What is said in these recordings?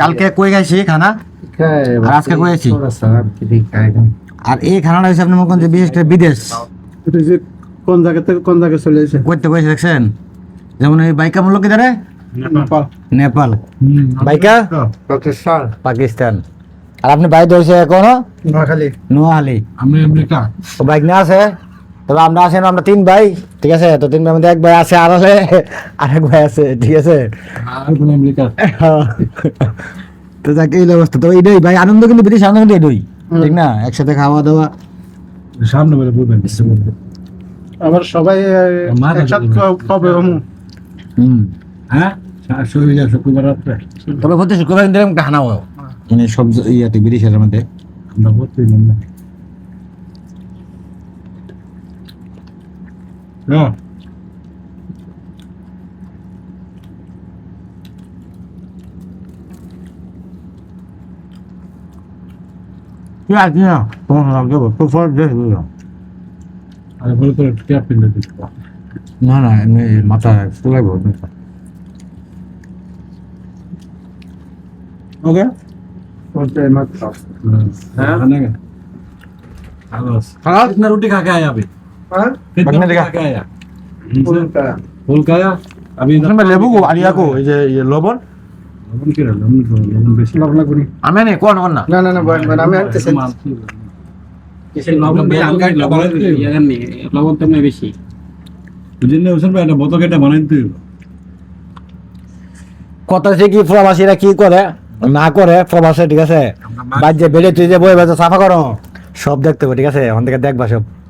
কালকে কয়ে গেছি খানা? হ্যাঁ, আর আজকে আর এই খানাটা হয়েছে আপনি মনে যে বিশেষ করে বিদেশ। কোন জায়গা থেকে কোন জায়গায় চলে এসে করতে কয়েছে দেখছেন? যেমন এই বাইকা মূলক কি দাঁড়ায় নেপাল। বাইকা? পাকিস্তান। পাকিস্তান। আর আপনি বাইরে হয়েছে এখনও নোয়াখালী। নোয়াখালী। আমি আমেরিকা। বাইক নিয়ে আছে? তবে আমরা আছেন আমরা তিন ভাই ঠিক আছে? তো তিন ভাই মধ্যে এক ভাই আছে আর হলে আরেক ভাই আছে ঠিক আছে? তো যাকে এই অবস্থা। তো এইটাই ভাই আনন্দ কিন্তু বিদেশ আনন্দ কিন্তু এটাই ঠিক না? একসাথে খাওয়া দাওয়া। সামনে বলে বলবেন আবার সবাই একসাথে। কবে হমু। হ্যাঁ? শুক্রবার শুক্রবার রাত্রে। তবে প্রতি শুক্রবার খানা হয়। মানে সব ইয়াতে বিদেশের মধ্যে। আমরা বলতে না। No. Yeah, yeah. Don't have to go prefer this video. I will put a cap in the video. No, no, I mean, It's still about it. Okay. Okay, मत खाओ। हाँ? खाना कितना रोटी खा के आया अभी? कितना बनने रोटी देगा। खा के आया फुल का फुल खाया अभी লেবু গো আরিয়াকো এই যে এই লবণ লবণ কি রে লবণ তো লবণ বেশি लवना गुनी আমি নেই কোন কোন না ना ना ना बन बन हमें आते से লবণ বেশি আলগা লবণ লবণ তো বেশি বুঝলি ওসব একটা বোতল কেটে বানাইতে কথা সে কি প্রবাসীরা কি করে না করে প্রবাসে ঠিক আছে বাজ্যে বেড়ে তুই যে বই বাজে সাফা করো সব দেখতে হবে ঠিক আছে ওখান থেকে দেখবা সব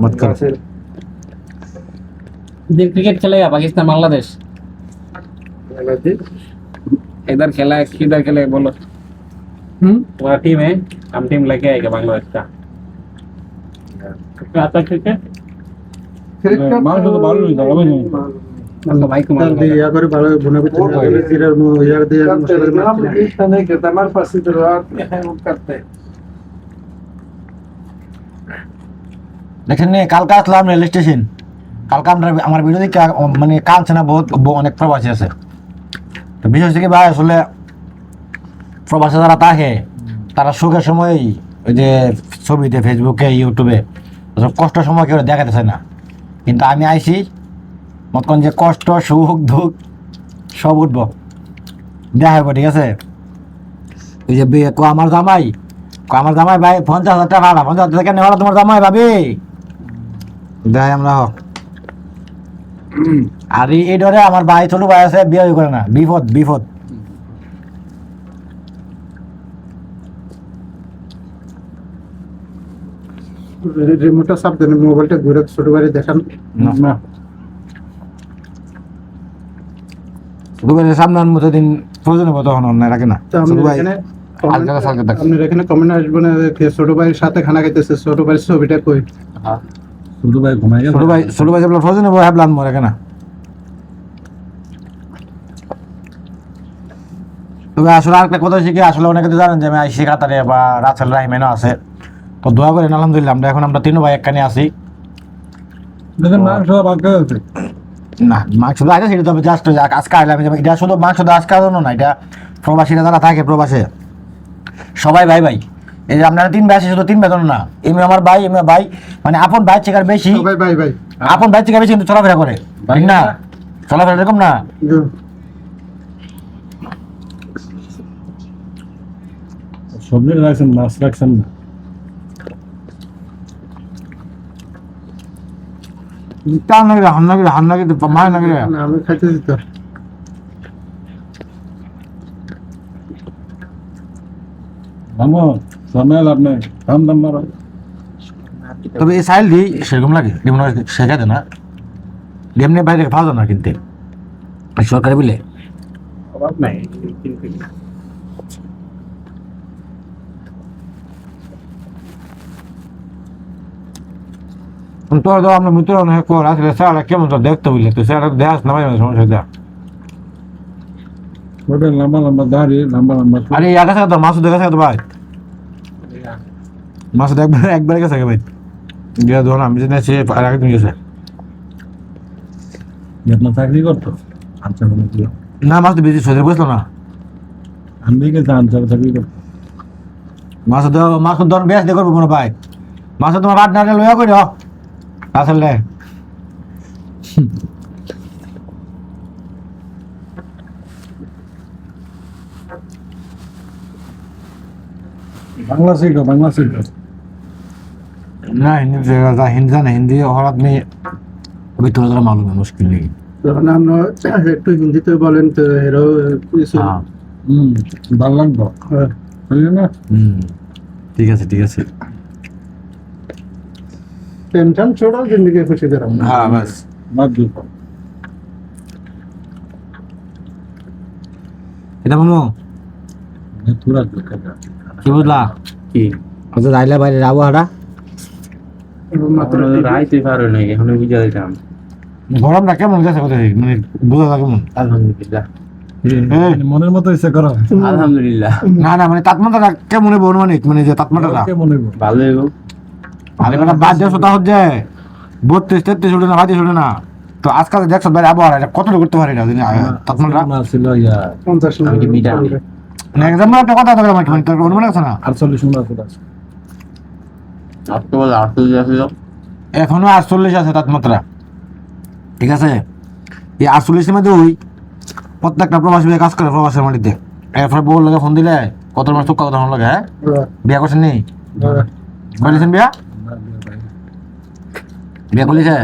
मत करो। सर दिन क्रिकेट खेलेगा पाकिस्तान बांग्लादेश बांग्लादेश इधर खेला है किधर खेलेगा बोलो हम्म तुम्हारा टीम है हम टीम लेके आएगा बांग्लादेश का आता क्रिकेट क्रिकेट मार तो बाल नहीं था अब नहीं मतलब भाई को তার मालूम দিয়ে है। ইয়া করে ভালো ভুনা ভিতরে জিরার মু ইয়া দিয়ে মশলা দিয়ে हम इतना नहीं करते हमारे पास इधर आते हैं वो करते हैं দেখছেন নে, কালকে আসলাম রেল স্টেশন কালকা আমরা আমার দেখে মানে কাঁদছে না বহুত অনেক প্রবাসী আছে। তো বিশেষ থেকে ভাই, আসলে প্রবাসী যারা থাকে, তারা সুখের সময় ওই যে ছবিতে ফেসবুকে ইউটিউবে কষ্ট সময় কেউ দেখাতে চায় না। কিন্তু আমি আইছি মতক্ষণ যে কষ্ট, সুখ, দুঃখ, সব উঠবো। দেখা হবে ঠিক আছে? ওই যে আমার জামাই আমার জামাই ভাই, পঞ্চাশ হাজার টাকা পঞ্চাশ হাজার টাকা নেওয়া তোমার জামাই ভাবি? দেখ আমরা হোক। আর এই- ডরে আমার ভাই ছোট ভাই আছে বিয়ে করে না বিপদ বিপদ। রিমোটটা সাপ দেন মোবাইলটা ঘুরে ছোট বাড়ি দেখান। না। ছোট সামনে আনব দিন প্রয়োজন হবে তখন অন্য রাখে না। আপনার এখানে আলগা সালগা দেখ। আপনার এখানে কমেন্ট আসবে না ছোট ভাইয়ের সাথে খানা খাইতেছে ছোট ভাইয়ের ছবিটা কই? শুধু ভাই ঘুমাই গেল ছোট ভাই ছোট ভাই যেগুলো প্রয়োজন হবে হ্যাঁ আনব রাখে না তবে আসলে আরেকটা কথা শিখে আসলে অনেকে তো জানেন যে আমি আইসি কাতারে বা রাসেল রাহিমেনও আছে। তো দোয়া করেন আলহামদুলিল্লাহ আমরা এখন আমরা তিন ভাই একখানে আছি। না মাংস তো আছে সেটা তবে জাস্ট আজকে আইলাম এটা শুধু মাংস তো আজকে না এটা প্রবাসীরা যারা থাকে প্রবাসে। সবাই ভাই ভাই। এই যে আপনারা তিন ভাই আছে শুধু তিন বেতন না। এমনি আমার ভাই এমনি ভাই মানে আপন ভাই থেকে আর বেশি? ভাই ভাই আপন ভাই থেকে বেশি কিন্তু চলাফেরা করে? ঠিক না? চলাফেরা এরকম না? সবজি রাখছেন মাছ রাখছেন না। টান লাগে হান লাগে হান লাগে মায় লাগে আমি খাইতেছি তো। আমো সময় লাভ নেই দাম দাম মারো। তবে এই সাইল দি সেরকম লাগে যেমন শেখাতে না। এমনি বাইরে যায় না কিনতে। সরকারি বিলে অভাব নাই তোর তো আমরা মিত্র অনেক কর আসলে স্যার কেমন তো দেখতে বুঝলে? তো স্যার দেখাস না মাঝে সমস্যা দেখ। লম্বা লম্বা দাড়ি লম্বা লম্বা আরে এক আছে তো মাসুদ দেখা তো ভাই। মাসুদ একবার একবার গেছে ভাই। গিয়ে ধরুন আমি যদি সে আর তুমি গেছে। আপনার চাকরি করতো আচ্ছা না মাসুদ বেশি সোজা বুঝলো না। আমি দিকে আনসার চাকরি করতো। মাসুদ মাসুদ ধরুন বেশ দেখো মনে ভাই। মাসুদ তোমার পার্টনার লইয়া করি আসলে বাংলা শিখো বাংলা শিখো না হিন্দি যা হিন্দি জানে হিন্দি হঠাৎ নেই ভিতরে যারা মালুম মুশকিল নেই যখন আমরা একটু হিন্দিতে বলেন তো এরও কিছু হ্যাঁ হুম ভালো লাগবো হ্যাঁ। বুঝলি না হুম ঠিক আছে ঠিক আছে টেনশন छोड़ो जिंदगी खुशी करो হ্যাঁ বাস বাদ দিব এটা মামু তুরা দেখা কি বুঝলা কি আচ্ছা যাইলে বাইরে আবহাওয়াটা মাত্র রাইতে পারো নাই এখন বুঝা দিতাম গরমটা কেমন গেছে কোথায় মানে বোঝা যায় কেমন? আলহামদুলিল্লাহ। মনের মতো ইচ্ছে করো আলহামদুলিল্লাহ। না না মানে তাপমাত্রাটা কেমন হইব অনুমানিক মানে যে তাপমাত্রাটা কেমন হইব ভালো হইব আরে বেটা বাদ দিয়ে শোতা হচ্ছে বত্রিশ তেত্রিশ উঠে না বাইতিশ উঠে না? তো আজকাল দেখছ বাইরে আবহাওয়া এটা কতটা করতে পারি না তাপমাত্রা ছিল পঞ্চাশ মিটার একটা কথা তোর আমাকে মানে তোর অনুমান আছে না? আটচল্লিশ বলে আটচল্লিশ আসছিল এখনও আটচল্লিশ আছে তাপমাত্রা। ঠিক আছে? এই আটচল্লিশের মধ্যে ওই প্রত্যেকটা প্রবাসী কাজ করে প্রবাসের মাটিতে। এরপরে বউ লাগে ফোন দিলে কত মাস চুক্কা কথা লাগে হ্যাঁ? বিয়া করছেন নি? করেছেন বিয়া? বিয়া করলিছে?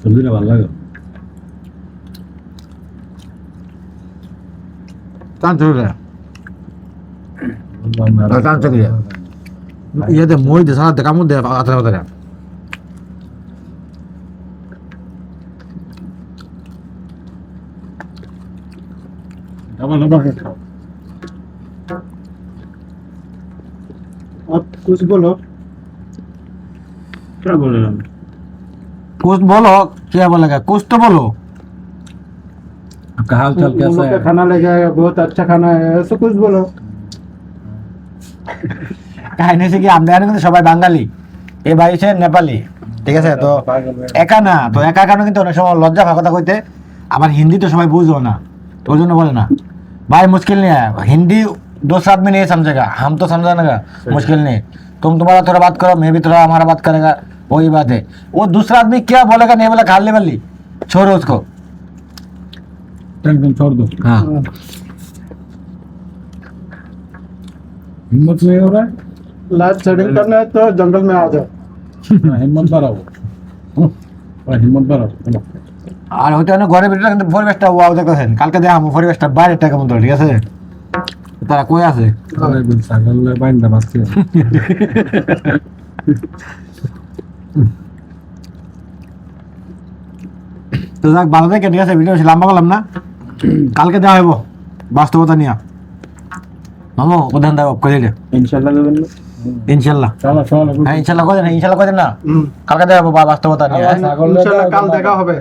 সবজিটা ভালো লাগে? টানছে রে টানছে কি ইয়েতে মই দে সারা কামড় দে আতরা আতরা ডাবা ডাবা খাও आप कुछ बोलो क्या बोल रहे हैं कुछ बोलो क्या बोलेगा कुछ तो बोलो आपका हाल चाल उन कैसा लोग का है खाना लेके आएगा बहुत अच्छा खाना है ऐसा कुछ बोलो কাহিনী হচ্ছে কি আমরা কিন্তু সবাই বাঙালি এই ভাই হচ্ছে নেপালি ঠিক আছে তো একা না তো একা কারণে কিন্তু অনেক সময় লজ্জা পায় কথা কইতে আবার হিন্দি তো সবাই বুঝো না তো ওই জন্য বলে না भाई मुश्किल नहीं है हिंदी दूसरा आदमी नहीं समझेगा हम तो समझाने का मुश्किल नहीं तुम तुम्हारा थोड़ा बात करो मैं भी थोड़ा हमारा बात करेगा वही बात है वो दूसरा आदमी क्या बोलेगा नहीं बोलेगा खाली बल्ली छोड़ो उसको एकदम छोड़ दो हाँ हिम्मत नहीं हो रहा है लाइट सेटिंग करना है तो जंगल में आ जाओ हाँ, हिम्मत बढ़ाओ हम्म, हाँ, हिम्मत बढ़ाओ चलो। আর ওইটা অনেক ঘরের ভিতরে কিন্তু পরিবেশটা ওয়াও দেখতেছেন কালকে দেখাবো পরিবেশটা বাইরের টাকা মতো ঠিক আছে তারা কই আছে আরে বিল ছাগল বাইন্দা মাছছে তো যাক ভালো থেকে ঠিক আছে ভিডিও লম্বা করলাম না। কালকে দেওয়া হইব বাস্তবতা নিয়ে। মামো প্রধান দা অফ করে দিলে? ইনশাল্লাহ দেবেন না। ইনশাল্লাহ হ্যাঁ, ইনশাল্লাহ না ইনশাল্লাহ করে না? কালকে দেওয়া হব বাস্তবতা নিয়ে হ্যাঁ? ইনশাল্লাহ কাল দেখা হবে।